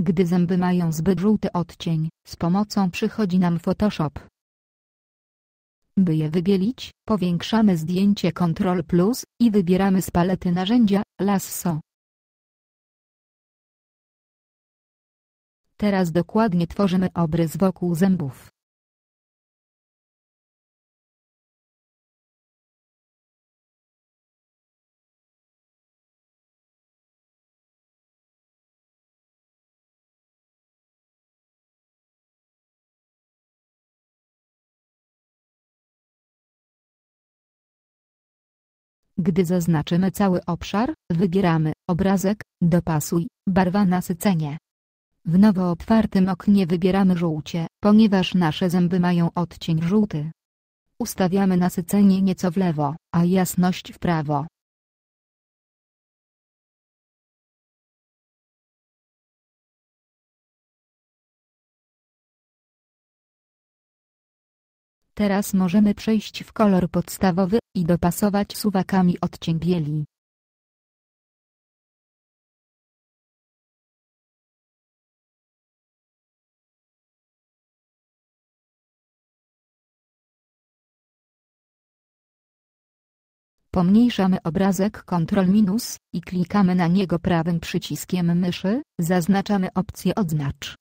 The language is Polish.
Gdy zęby mają zbyt żółty odcień, z pomocą przychodzi nam Photoshop. By je wybielić, powiększamy zdjęcie Ctrl plus i wybieramy z palety narzędzia Lasso. Teraz dokładnie tworzymy obrys wokół zębów. Gdy zaznaczymy cały obszar, wybieramy Obrazek, dopasuj, barwa nasycenie. W nowo otwartym oknie wybieramy żółcie, ponieważ nasze zęby mają odcień żółty. Ustawiamy nasycenie nieco w lewo, a jasność w prawo. Teraz możemy przejść w kolor podstawowy i dopasować suwakami odcień bieli. Pomniejszamy obrazek Ctrl i klikamy na niego prawym przyciskiem myszy, zaznaczamy opcję odznacz.